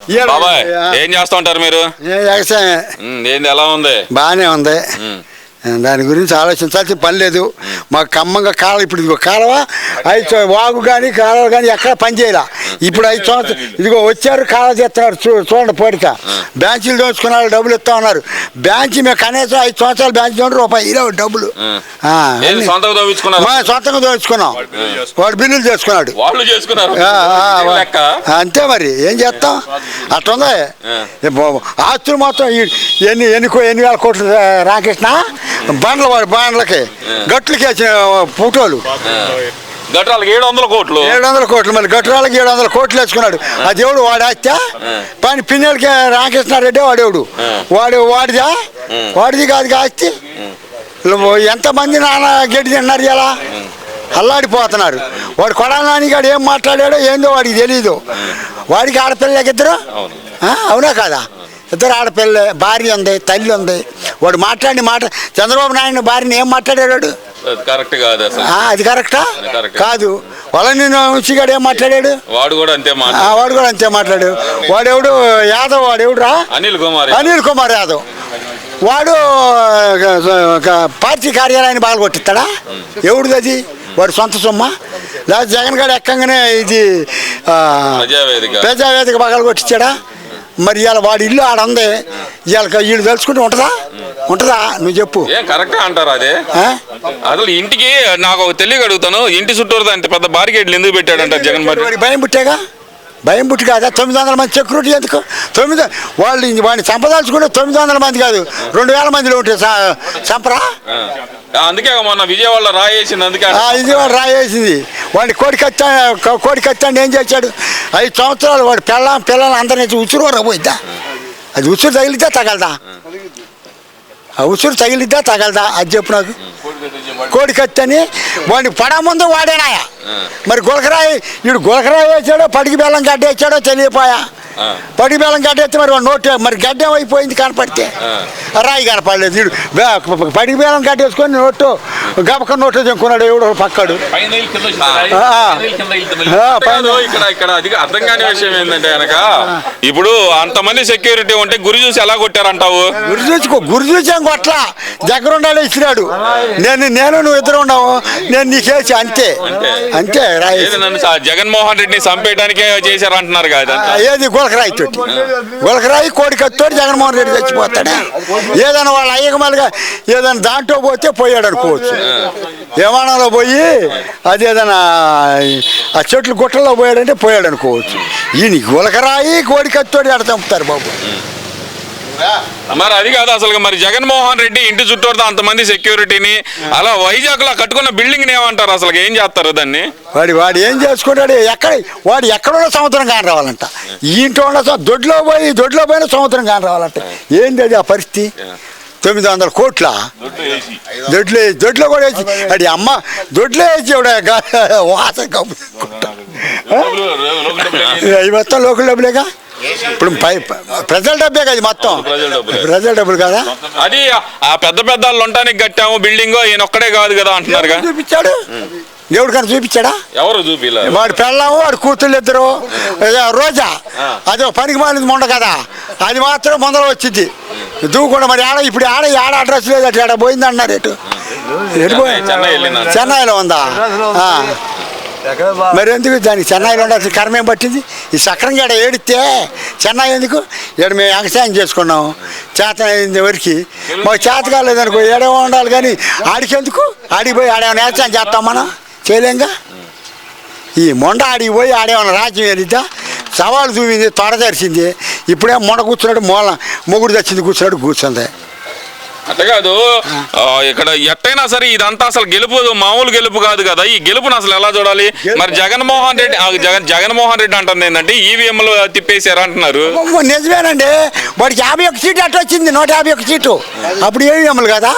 బాబాయ్ ఏం చేస్తా ఉంటారు మీరు? వ్యవసాయం ఏంది ఎలా ఉంది? బాగానే ఉంది. దాని గురించి ఆలోచించాల్సిన పని లేదు. మాకు ఖమ్మంగా కాలం ఇప్పుడు ఇదిగో కాలువ? ఐదు వాగు కానీ కాలువ కానీ ఎక్కడ పని చేయాల? ఇప్పుడు ఐదు సంవత్సరాలు ఇదిగో వచ్చారు కాలువ చేస్తున్నారు చూ చూడండి పోడిక బ్యాంకులు దోచుకున్నారు డబ్బులు ఇస్తా ఉన్నారు. బ్యాంక్ మేము కనీసం ఐదు సంవత్సరాలు బ్యాంక్ చూడండి రూపాయి ఇరవై డబ్బులు. సొంతగా మా దోచుకున్నాం వాడు బిల్లులు చేసుకున్నాడు. అంతే మరి. ఏం చేస్తాం? అట్లుంది? ఆస్తులు మొత్తం ఎన్ని ఎన్ని ఎన్ని వేల కోట్లు ఆ, రామకృష్ణ బండ్ల వాడి బండ్లకి గట్లకి వచ్చిన ఫోటోలు. గట్రాలకి ఏడు వందల కోట్లు. ఏడు వందల కోట్లు మళ్ళీ గట్టురాలకి ఏడు వందల కోట్లు వేసుకున్నాడు ఆ. దేవుడు వాడి ఆస్తా పని పిన్నెలకి రామకృష్ణారెడ్డి వాడేవుడు వాడు వాడిదా? వాడిది కాదు ఆస్తి ఎంతమంది నాన్న గడ్డి తిన్నారు ఇలా? అల్లాడిపోతున్నారు వాడు కొడాలని గాడు ఏం మాట్లాడాడో ఏందో వాడికి తెలియదు వాడికి ఆడపిల్లలకి ఇద్దరు? అవునా. కాదా? ఇద్దరు ఆడపిల్ల భార్య ఉంది తల్లి ఉంది. వాడు మాట్లాడిన మాట చంద్రబాబు నాయుడు భార్యని ఏం మాట్లాడాడు అది కరెక్ట్ కాదు అది కరెక్టా. కాదు. వాళ్ళని ఉంచిగాడు ఏం మాట్లాడాడు? వాడు కూడా అంతే మాట. ఆ, వాడు కూడా అంతే మాట్లాడు వాడెవడు? యాదవ్ వాడెవడురా? అనిల్ కుమార్. అనిల్ కుమార్ యాదవ్. వాడు పార్టీ కార్యాలయాన్ని బాగా కొట్టిస్తాడా ఎవడిది అది? వాడు సొంత సొమ్మ? లేదా జగన్ గారు ఎక్కంగానే ఇది ప్రజావేదిక. బాగా కొట్టించాడా మరి ఇవాళ వాడి ఇల్లు ఆడ ఉంది. ఇవాళ వీళ్ళు తెలుసుకుంటే ఉంటుందా? ఉంటుందా? నువ్వు చెప్పు. ఏం కరెక్ట్ అంటారు అదే? అసలు ఇంటికి నాకు అడుగుతాను ఇంటి చుట్టూరు అంత పెద్ద బారికేడ్లు ఎందుకు పెట్టాడంట జగన్ మరి భయం పుట్టాగా? భయం పుట్టి కాదా? తొమ్మిది వందల మంది సెక్యూరిటీ ఎందుకు? తొమ్మిది వాళ్ళు వాడిని చంపదాల్చుకుంటే తొమ్మిది వందల మంది కాదు రెండు వేల మందిలో ఉంటే చ- చంపరా? ఆ, అందుకే మొన్న విజయవాడలో రాయేసింది అందుకే ఆ, ఇది వాడు రాయేసింది వాడిని కోడి కచ్చా కోడి కచ్చాన్ని ఏం చేశాడు? ఐదు సంవత్సరాలు వాడు పిల్ల పిల్లలు అందరినీ ఉసురు పోయిద్దా? అది ఉసురు తగిలిద్దా తగలదా? ఉసురు తగిలిద్దా తగలదా? అది చెప్పు నాకు. కోడి కత్తి అని వాడిని పడ ముందు వాడేనాయా? మరి గులకరాయి వీడు గులకరాయి వేసాడో పడికి బెల్లం గడ్డ వేసాడో తెలియపోయా. పడికి బెల్లం గడ్డ వేస్తే మరి నోట్ మరి గడ్డ అయిపోయింది కనపడితే. రాయి కనపడలేదు. వీడు పడికి బెల్లం గడ్డ వేసుకొని నోటు గబక నోటు చెంకున్నాడు ఎవడో పక్కడు. ఇక్కడ ఇక్కడ అది అర్థం కాని విషయం ఏంటంటే కనుక ఇప్పుడు అంతమంది సెక్యూరిటీ ఉంటే గురి చూసి ఎలా కొట్టారంటావు? గురి చూసుకో గురి చూసాం కొట్ల దగ్గర ఉండాలి ఇచ్చినాడు. నేను నేను నువ్వు ఇద్దరు ఉన్నావు. నేను నీకేసి అంతే. అంతే రాయి నన్ను జగన్మోహన్ రెడ్డిని చంపేయడానికే చేశారు అంటున్నారు కదా ఏది గులకరాయి తోటి గులకరాయి కోడి కత్తోటి జగన్మోహన్ రెడ్డి చచ్చిపోతాడా. ఏదైనా వాళ్ళ అయ్యకమాలుగా ఏదైనా దాంట్లో పోతే పోయాడు అనుకోవచ్చు. విమానంలో పోయి అది ఏదైనా ఆ చెట్లు గుట్టల్లో పోయాడంటే పోయాడు అనుకోవచ్చు. ఈయన గులకరాయి కోడి కత్తోటి ఎడ చంపుతారు బాబు మరి అది కాదు అసలు మరి జగన్మోహన్ రెడ్డి ఇంటి చుట్టూరు అంతమంది సెక్యూరిటీని అలా వైజాగ్లో కట్టుకున్న బిల్డింగ్ ఏమంటారు అసలు ఏం చేస్తారు దాన్ని? వాడి వాడు ఏం చేసుకుంటాడు? ఎక్కడ వాడు ఎక్కడున్న సంవత్సరం కాని రావాలంట. ఈ ఇంట్లో ఉన్న దొడ్లో పోయి దొడ్లో పోయిన సంవత్సరం కాని రావాలంట. ఏంది అది ఆ పరిస్థితి? తొమ్మిది వందల కోట్ల? దొడ్లో వేసి- దొడ్లో కూడా వేసి అది అమ్మ దొడ్లో వేసి వాసన మొత్తం లోకల్ డబ్బులేగా? ఇప్పుడు పై ప్రజల డబ్బే కదా మొత్తం. ప్రజల డబ్బులే. కదా? అది ఆ పెద్ద పెద్ద లొంటానికి కట్టాము బిల్డింగ్ ఈయన ఒక్కడే కాదు కదా అంటున్నారుగా చూపించాడు? దేవుడు కానీ చూపించాడా? ఎవరు చూపిలా? వాడు పెళ్ళాము వాడు కూతుళ్ళు ఇద్దరు. రోజా అది పనికి మాలింది మొండ కదా. అది మాత్రం ముందర వచ్చింది. దూకుండా మరి ఆడ ఇప్పుడు ఆడ ఆడ అడ్రస్ లేదు అటు ఆడ పోయింది అన్నారు ఎటు. చెన్నైలో ఉందా. మరి ఎందుకు దానికి చెన్నైలో ఉండాల్సిన కర్మ ఏం పట్టింది? ఈ సక్రంగా ఈడ ఏడితే చెన్నై ఎందుకు? ఇక్కడ మేము వ్యవసాయం చేసుకున్నాం. చేత అయింది వరకు. మాకు చేత కాలేదనుకో ఏడే ఉండాలి కానీ ఆడికెందుకు? ఆడిపోయి ఆడేమైనా వ్యవసాయం చేస్తాం మనం? చేయలేంగా? ఈ మొండ ఆడికి పోయి ఆడేమైనా రాజ్యం ఏదిద్దా సవాలు చూపింది త్వరదరిచింది తెరిచింది. ఇప్పుడే మొండ కూర్చున్నాడు మూల మొగుడు తెచ్చింది కూర్చున్నాడు కూర్చుంది. అట్ట కాదు ఇక్కడ ఎట్టయినా సరే ఇదంతా అసలు గెలుపు మామూలు గెలుపు కాదు కదా. ఈ గెలుపుని అసలు ఎలా చూడాలి? మరి జగన్మోహన్ రెడ్డి జగన్ జగన్మోహన్ రెడ్డి అంటుంది ఏంటంటే ఈవీఎంలు తిప్పేశారు అంటున్నారు. నిజమేనండి. వాడికి యాభై ఒక్క సీటు అట్ట వచ్చింది నూట యాభై ఒక్క సీటు అప్పుడు ఏమి అమలు కదా?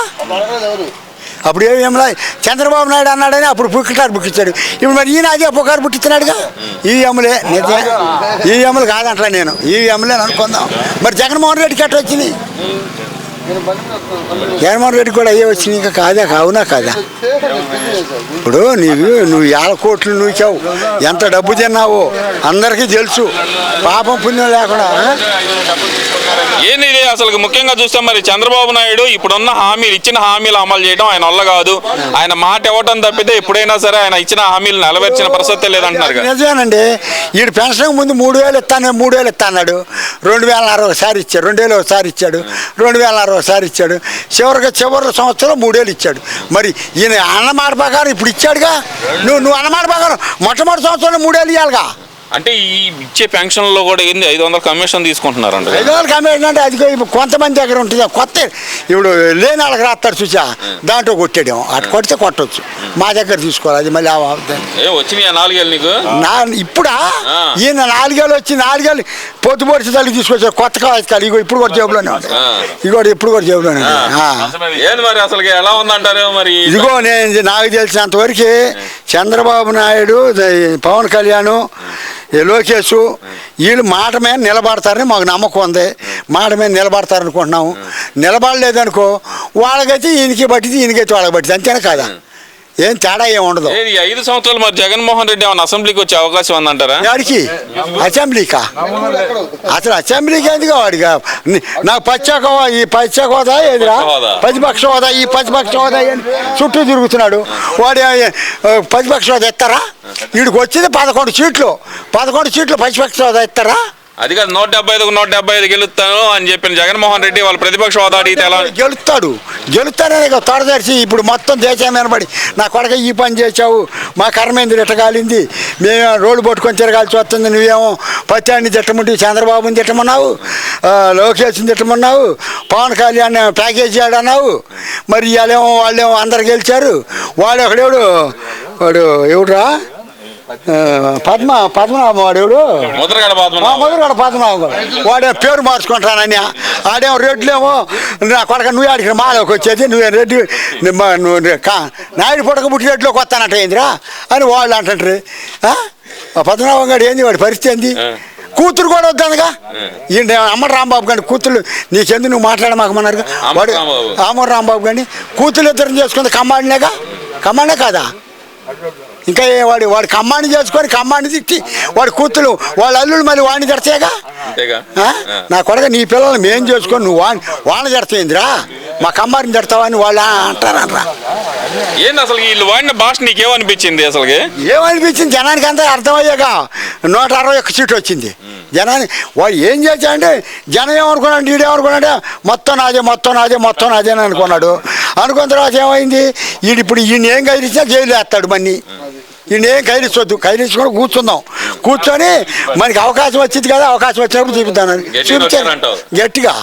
అప్పుడు ఏమి అమలు చంద్రబాబు నాయుడు అన్నాడని అప్పుడు పుక్కిటారు బుక్కిచ్చాడు ఇప్పుడు మరి ఈయన అదే పుకారు పుట్టిస్తున్నాడుగా ఈ అమలే నిజమే. ఈ అమలు కాదంటలే నేను. ఈ అమలే అనుకుందాం. మరి జగన్మోహన్ రెడ్డికి అట్ట వచ్చింది? జగన్మోహన్ రెడ్డి కూడా అయ్యే వచ్చింది ఇంకా కాదా? కావునా కాదా? ఇప్పుడు నీవు నువ్వు ఏళ్ళ కోట్లు నూచావు ఎంత డబ్బు తిన్నావో అందరికీ తెలుసు. పాపం పుణ్యం లేకుండా ఏంది అసలు ముఖ్యంగా చూస్తే మరి చంద్రబాబు నాయుడు ఇప్పుడున్న హామీలు ఇచ్చిన హామీలు అమలు చేయడం ఆయన వల్ల కాదు. ఆయన మాట ఇవ్వటం తప్పితే ఎప్పుడైనా సరే ఆయన ఇచ్చిన హామీలు నెలవేర్చిన ప్రసక్తే లేదంటున్నారు నిజమేనండి. వీడు పెన్షన్ ముందు మూడు వేలు ఇస్తాను మూడు వేలు ఇస్తాడు రెండు వేల అరవై ఒకసారి ఇచ్చాడు రెండు వేలు ఒకసారి ఇచ్చాడు రెండు వేల అరవై ఒకసారి ఇచ్చాడు. చివరికి చివరి సంవత్సరం మూడేళ్ళు ఇచ్చాడు. మరి ఈయన అన్నమాట ప్రకారం ఇప్పుడు ఇచ్చాడుగా? నువ్వు నువ్వు అన్నమాట ప్రకారం మొట్టమొదటి సంవత్సరంలో మూడేళ్ళు ఇవ్వాలిగా అంటే ఈ ఇచ్చే పెన్షన్లో కూడా ఏంది ఐదు వందల కమిషన్ తీసుకుంటున్నారంట. ఐదు వేలు కమిషన్ అంటే అది కొంతమంది దగ్గర ఉంటుంది. కొత్త ఇప్పుడు లేని వాళ్ళకి రాస్తాడు చూసా. దాంట్లో కొట్టాడేమో అటు కొడితే కొట్టవచ్చు మా దగ్గర తీసుకోవాలి అది మళ్ళీ వచ్చినాయి నాలుగేళ్ళు నీకు? నా ఇప్పుడా. ఈయన నాలుగేళ్ళు వచ్చి నాలుగేళ్ళు పొద్దు పొడిచి తల్లి తీసుకొచ్చారు కొత్త కావాలి ఇగో ఇప్పుడు కూడా జేబులోనే ఆ. ఇగో ఇప్పుడు కూడా జేబులోనే. ఏంది మరి అసలు ఎలా ఉందంటారు మరి? ఇదిగో నేను నాకు తెలిసినంత వరకు చంద్రబాబు నాయుడు పవన్ కళ్యాణ్ లోకేష్ వీళ్ళు మాట మీద నిలబడతారని మాకు నమ్మకం ఉంది. మాట మీద నిలబడతారనుకుంటున్నాము. నిలబడలేదనుకో వాళ్ళకైతే ఈయనకి పట్టింది ఈయనకైతే వాళ్ళకి పట్టింది. అంతేనా కాదా? ఏం తేడా ఏం ఉండదు. ఏది ఐదు సంవత్సరాలు మరి జగన్మోహన్ రెడ్డి ఏమైనా అసెంబ్లీకి వచ్చే అవకాశం ఉందంటారా? వాడికి అసెంబ్లీకా? అసలు అసెంబ్లీకి ఎందుకు వాడిగా నాకు పచ్చాక ఈ పచ్చాక హోదా ఏదిరా. ప్రతిపక్ష హోదా ఈ ప్రతిపక్ష హోదా చుట్టూ తిరుగుతున్నాడు. వాడు ప్రతిపక్ష హోదా ఇస్తారా వీడికి వచ్చింది పదకొండు సీట్లు. పదకొండు సీట్లు ప్రతిపక్ష హోదా ఇస్తారా అది కాదు నూట డెబ్బై ఐదుకు నూట డెబ్బై ఐదు గెలుస్తాను అని చెప్పిన జగన్మోహన్ రెడ్డి వాళ్ళ ప్రతిపక్ష హోదా అడిగితే ఎలా గెలుస్తాడు. గెలుస్తానని తొడదరిచి ఇప్పుడు మొత్తం దేశం వినబడి. నా కొడక ఈ పని చేసావు మా కర్మేంద్రుడు ఇట్ట కాలింది. మేము రోడ్డు పట్టుకొని తిరగాల్సి వస్తుంది నువ్వేమో పత్యాన్ని తిట్టమంటే చంద్రబాబుని తిట్టమన్నావు లోకేష్ని తిట్టమన్నావు పవన్ కళ్యాణ్ ప్యాకేజ్ చేయడన్నావు. మరి ఇవాళేమో వాళ్ళేమో అందరు గెలిచారు. వాడు ఒకడేవుడు? వాడు ఎవడురా? పద్మ పద్మనాభం వాడు ఎవడు? ముద్రగడ పద్మనాభం. వాడే. పేరు మార్చుకుంటానని ఆడేమో రెడ్లేమో నా కొడక నువ్వు ఆడికి మాలోకి వచ్చేది నువ్వే రెడ్డి నాయుడు పుట్టక పుట్టి రెడ్లోకి వస్తానంట ఏందిరా? అని వాళ్ళు అంటారు పద్మనాభం గారు ఏంది వాడి పరిస్థితి ఏంది? కూతురు కూడా వద్దనగా ఈయన అమ్మ రాంబాబు గారి కూతురు నీకెందుకు నువ్వు మాట్లాడమాకమన్నారు అమ్మ వాడు. ఆమర రాంబాబు గారిని కూతురు ఇద్దరు చేసుకుంది కమ్మాడినేగా? కమ్మాడే కాదా? ఇంకా ఏ వాడు వాడు కమ్మాడిని చేసుకొని కమ్మాడిని తిట్టి వాడి కూతురు వాళ్ళ అల్లుడు మళ్ళీ వాడిని? ఆ. నా కొడక నీ పిల్లల్ని మేం చేసుకొని నువ్వు వాడిని వాళ్ళని తిడతాయిందిరా మా కమ్మారిని తిడతావని వాళ్ళు అంటారనరా ఏంది అసలు వీళ్ళు వాడిన భాష నీకేమనిపించింది అసలుకి? ఏమనిపించింది? జనానికి అంతా అర్థమయ్యాక నూట అరవై ఒక్క సీట్ వచ్చింది. జనాన్ని వాడు ఏం చేశాడంటే జనం ఏమనుకున్నాడు వీడేమనుకున్నాడు మొత్తం నాదే మొత్తం నాదే మొత్తం నాదే అని అనుకున్నాడు. అనుకున్న తర్వాత ఏమైంది? వీడు ఇప్పుడు ఈయన ఏం కైరిచ్చినా జైలు వేస్తాడు మన్ని. ఈయన ఏం కైరించొద్దు కైరించుకొని కూర్చుందాం. కూర్చొని మనకి అవకాశం వచ్చింది కదా అవకాశం వచ్చినప్పుడు చూపిద్దాను గట్టిగా చూపించాను. గట్టిగా.